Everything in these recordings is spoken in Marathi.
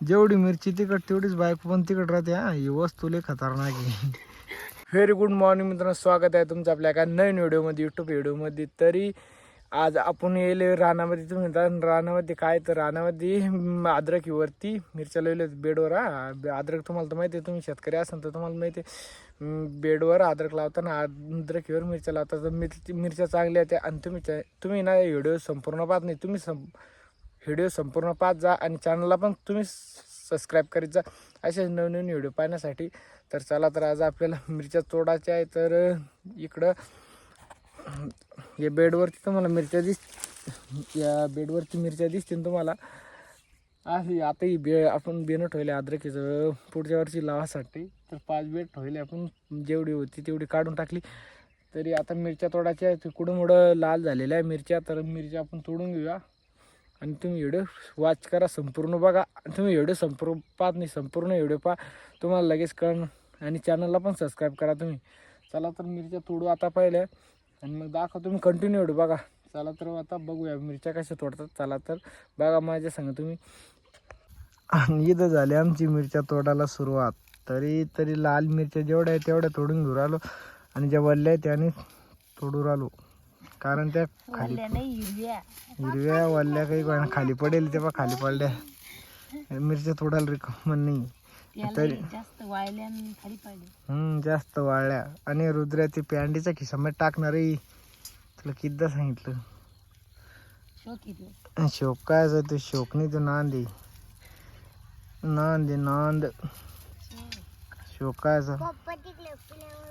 जेवढी मिरची तिकट तेवढीच बायको पण तिकट राहते हा ही वस्तू लय खतरनाक आहे. व्हेरी गुड मॉर्निंग मित्रांनो स्वागत आहे तुमचं आपल्या एका नवीन व्हिडिओमध्ये यूट्यूब व्हिडिओमध्ये. तरी आज आपण येईल रानामध्ये तुम्ही म्हणता रानामध्ये काय तर रानामध्ये म, अद्रकीवरती मिरच्या लावल्या बेडवर हा. अद्रक तुम्हाला तर माहिती आहे तुम्ही शेतकरी असाल तर तुम्हाला माहिती आहे. बेडवर अद्रक लावताना अद्रकीवर मिरच्या लावतात तर मिरच्या चांगल्या त्या आणि तुम्ही तुम्ही ना व्हिडिओ संपूर्ण पाहत नाही तुम्ही संप व्हिडिओ संपूर्ण पाहत जा आणि चॅनलला पण तुम्ही सबस्क्राईब करीत जा. असे नवनवीन व्हिडिओ पाहण्यासाठी तर चला तर आज आपल्याला मिरच्या तोडायच्या आहे तर इकडं या बेडवरती तुम्हाला मिरच्या दिस या बेडवरती मिरच्या दिसतील तुम्हाला. आहे आता ही बे आपण बेनं ठेवले अद्रकीचं पुढच्या वर्षी लावासाठी. तर पाच बेड ठेवले आपण जेवढी होती तेवढी काढून टाकली. तरी आता मिरच्या तोडायच्या आहेत. कुठं मुडं लाल झालेल्या आहे मिरच्या. तर मिरच्या आपण तोडून घेऊया. आणि तुम्ही व्हिडिओ वॉच करा संपूर्ण बघा. तुम्ही व्हिडिओ संपूर्ण पाहत नाही संपूर्ण व्हिडिओ पहा. तुम्हाला लगेच कळण आणि चॅनलला पण सबस्क्राईब करा तुम्ही. चला तर मिरच्या तोडू आता पहिले. आणि मग दाखव तुम्ही कंटिन्यू व्हिडिओ बघा. चला तर आता बघूया मिरच्या कशा तोडतात. चला तर बघा माझ्या सांगा तुम्ही. आणि इथं झाली आमची मिरच्या तोडायला सुरुवात. तरी तरी लाल मिरच्या जेवढ्या आहे तेवढ्या तोडून घेऊ राहिलो. आणि ज्या वल्ल्या आहे त्याने तोडू राहिलो. कारण त्या खाली हिरव्या. वल्ल्या काही कोणा खाली पडेल तेव्हा खाली पडल्या. मिरच्या तोडायला रिकमन नाही. तरी जास्त वाळल्या आणि खाली पडले हम्म जास्त वाळल्या. आणि रुद्र्या ती पॅन्टीच्या खिशामध्ये टाकणार तुला कितीदा सांगितलं? शोक काय ते शोक नाही तो नांद नांद नांद. शोक. काय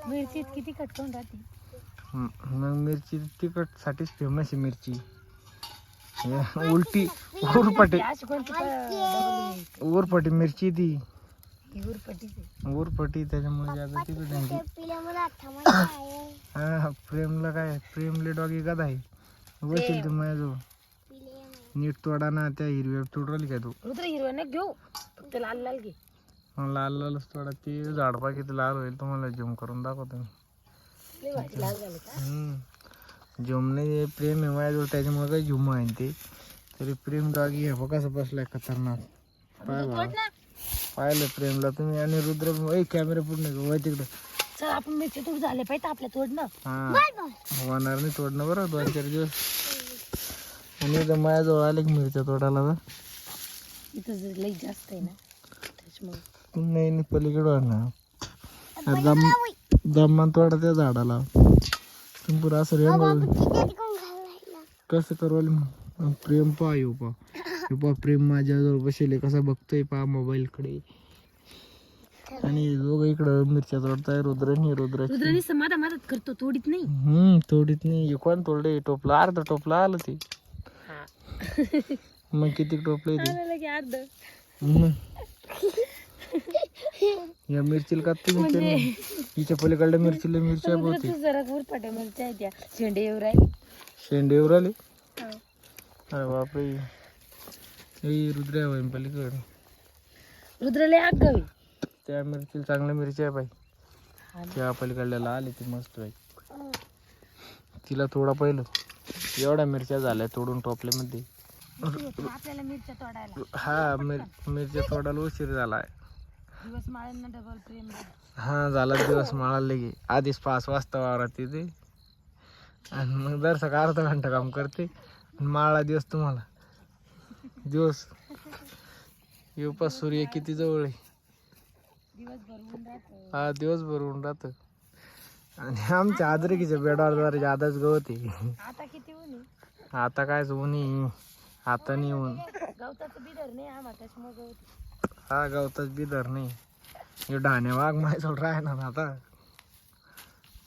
मिरची किती कटकून राहते? मग मिरची तिखट साठीच फेमस आहे मिरची. हे उलटी उरपटी? उरपटी मिरची ती. उरपटी त्याच्यामुळे जादा तिखट आहे ती. हा प्रेमला काय प्रेमले डॉगी कदा आहे. बसेल तू माझ्याजवळ. नीट तोडा ना त्या हिरव्या तोड राहिली काय तू? हिरव्या न घेऊ. फक्त लाल लाल घे. लाल लालच तोडा. ते झाडपा किती लाल होईल तुम्हाला झूम करून दाखवतो मी. झुमने प्रेम आहे माझ्याजवळ त्याच्यामुळे काही झुम आहे ते. तरी प्रेम डॉगी बघ कसं बसलाय खतरनाक. पाय बाबा पाहिलं प्रेमला तुम्ही आणि रुद्र ए कॅमेरा पूर्ण वय तिकडं. चल आपण मिरची झाले पाहिजे आपल्या तोडणं. हा. होणार नाही तोडणं बरं दोन चार दिवस. आणि इथं माझ्याजवळ आले की मिरच्या तोडायला तर इथं लई जास्त आहे ना त्याच्यामुळे. नाही नाही पलीकडे ना दम दमान तोडा त्या झाडाला. तुम्ही पुरा असं रेंग कसं करवाल प्रेम पा येऊ पा. पा प्रेम माझ्याजवळ बसेल कसा बघतोय पा मोबाईलकडे. आणि दोघं इकडं मिरच्या तोडताय रुद्र रुद्रानी मदत करतो तोडीत नाही. हम्म तोडीत नाही. हे कोण तोडले टोपला? अर्ध टोपला आलं ते. मग किती टोपले ते? आलं लगे अर्ध. मग. या मिरचीला का केलं हिच्या पलीकडल्या मिरचीला मिरच्या रुद्र होती तू जरा उरपाट्या मिरच्या आहेत त्या शेंडे येऊ राहिले. शेंडे उराले अरे बापरे. ए रुद्र आहे पलीकडे. रुद्र लय आगावी त्या मिरचीला चांगल्या मिरच्या आहे बाई. त्या पलीकडल्याला आली ती मस्त बाई. तिला थोडा पहिलं. एवढ्या मिरच्या झाल्या तोडून टोपल्यामध्ये. आपल्याला मिरच्या तोडायला. हा मिर मिरच्या तोडायला उशीर झाला आहे दिवस माळ्यांना डबल प्रेम बघ. हा झाला दिवस माळाला की. आधीच पाच वाजता वावरात येते. आणि मग दरसक अर्धा घंटा काम करते. आणि माळा दिवस तुम्हाला. दिवस. येऊपास सूर्य किती जवळ आहे. हा दिवस भरून राहतं. आणि आमच्या आदरकीच्या बेडावर जरा जादाच गवत आहे. आता किती ऊन आहे? आता काय ऊन आता नाही ऊन. गवताचं बिदर नाही आम्हा त्याच्यामुळे गवत हा गवताच बिदर नाही. हे डाणे वाघ माझ्याजवळ राहणार ना आता.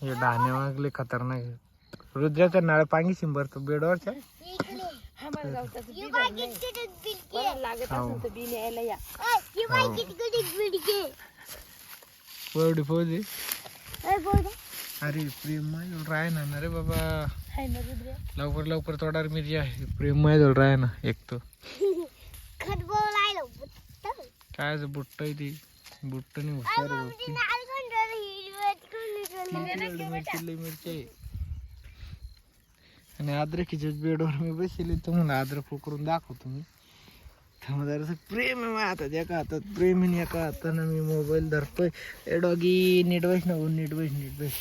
हे डाणे वाघ लय खतरनाक आहे. रुद्राच्या नाळ पांगी शिंबरतो बेडवरच्या? आम्हाला गवताचं बिदर नाही. कोणाला लागत हो. असेल तर बी न्यायला या. एवढी फौज आहे अरे प्रेम माझ्याजवळ राहणार ना रे बाबा. हाय ना रुद्र. लवकर लवकर तोडार मिरची आहे. प्रेम माझ्याजवळ राह ना एक तो. काय असं बुट्ट आहे ती. बुट्ट. नाही हुशार. मिरची आहे. आणि अद्रकीच्या बेडवर मी बसले तुम्हाला अद्रक उकरून दाखवतो मी. थांबा जरासं प्रेम आहे हातात एका हातात प्रेम आहे एका हातानं मी मोबाईल धरतोय. ए डॉगी नीट बैस ना भाऊ, नीट बैस नीट बैस.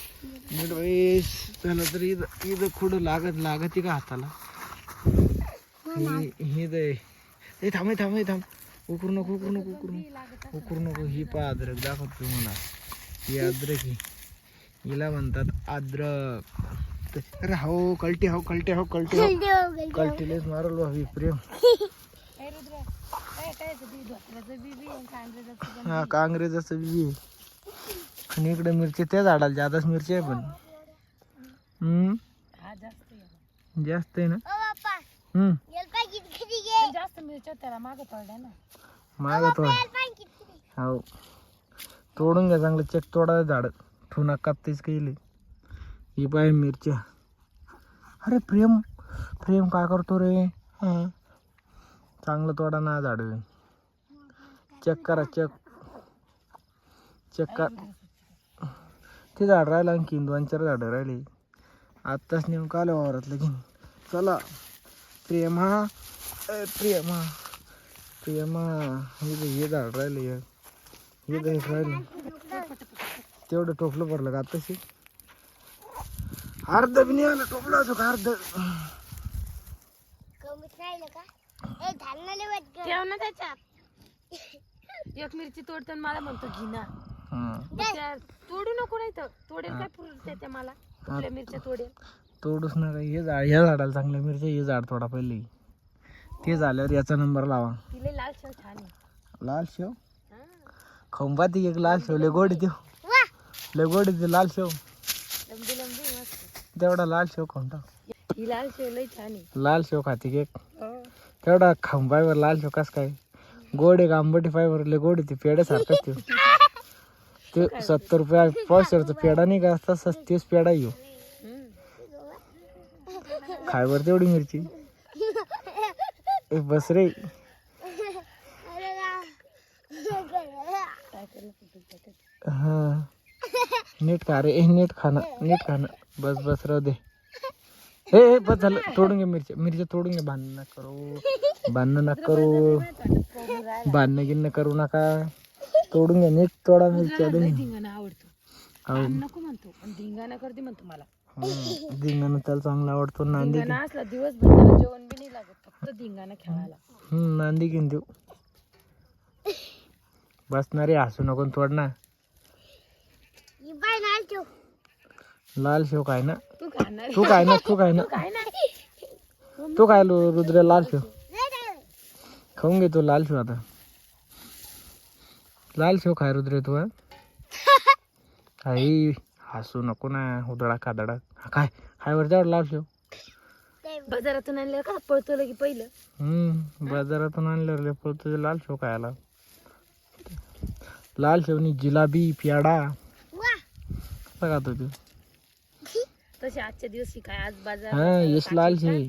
नीट बैस. त्याला तर इथं इथं खुडं लागत लागत का हाताला? ही ही थांब थांब थांब. उकरू नको उकरू नको उकरू नको. उकरू नको ही पा अद्रक. दाखवतो तुम्हाला. ही अद्रक ही हिला म्हणतात अद्रक. अरे हो कलटी हो कलटी हो कलटी हो कलटीलेच मारल भावी प्रेम. हा काँग्रेसाचं बी. आणि इकडे मिरची त्या झाडाला जादाच मिरची आहे पण. हम्म? जास्त आहे. ना? हम्म? जास्त मिरच्या त्याला मागं पडल्या ना. माग तोड. हो तोडून घ्या चांगलं चेक तोडा झाड. ठुना कापतेच केली ही पाय मिरच्या. अरे प्रेम प्रेम काय करतो रे? हं. चांगलं तोडा ना झाड. चेक करा चेक. चेक कर. ते झाड राहिलं आणखीन दोन चार झाडं राहिली. आत्ताच नेमकं आलं वावरात लगीन. चला. प्रेमा ए, प्रेमा प्रेमा हे हे झाड राहिले हे. हे दही राहिले. तेवढं टोपलं भरलं का आत्ताशी अर्ध बी नाही आलं टोपलं होतं का अर्ध? ठेव ना त्याच्यात एक मिरची तोडताना मला म्हणतो घी ना. हं. मग त्या तोडू नको नाही तर. तोडेल काय पुरते त्या मला? कुठल्या मिरच्या तोडेल? तोडूच नका. हे झाड ह्या झाडाला चांगलं मिरची हे झाड थोडा पहिले. ते झाल्यावर याचा नंबर लावा. तिला लाल शेव छान आहे. लाल शेव? हा. खाऊन पाहते एक लाल शेव लय गोडी देऊ लय गोडी दे लाल शेव. लंबी लंबी मस्त. तेवढा लाल शेव खाऊन टाक. ही लाल शेव लई छान आहे. लाल शेव खाते केक हो. तेवढा पायवर लाल शेव कस काय? गोड एक आंबटी पायवर लय गोड ते पेड्यासारखंच ते ते सत्तर रुपया पावसाळ्याचा पेडा नाही का? तसाच तेच पेडा येऊ हम्म. खायवर तेवढी मिरची. ए, बस रे। काय करू कुठं त्याच्यात. हा। नीट खा रे ए, नीट खाणं नीट खाणं बस बस राहू दे। हे हे, बस झालं तोडून घे मिरच्या मिरच्या तोडून घे भांडण नका करू। भांडण नका करू. भांडणं गिन्न करू नका तोडून घ्या नीट तोडा मिरच्या आवडतो. काम नको म्हणतो पण धिंगाणा करते म्हणतो मला. धिंगाणं त्याला चांगला आवडतो नांदी धिंगाणा असला दिवसभर त्याला जेवण बी नाही लागत फक्त धिंगाणा खेळायला. हम्म नांदी घेऊन देऊ. बसणारे हसू नको न तोड ना. लाल शेव. काय ना? तू खाणार तू काय ना तू काय ना? काय ना? तू काय लो रुद्र लाल शेव? खाऊन घे तू लाल शेव आता. लाल शेव खाय रुद्र तू हा? आई हसू नको ना उदळा कादडा हा काय? हाय वर जाऊ लाल शेव. बाजारातून आणलं का? पळतो लगे पहिलं. हम्म बाजारातून आणल्यावर लय पळतो. लाल शेव खायला. लाल शेवनी जिलाबी प्याडा. बघा तो तू. तसे आजच्या दिवशी काय? आज बाजार हा यश लाल शेव.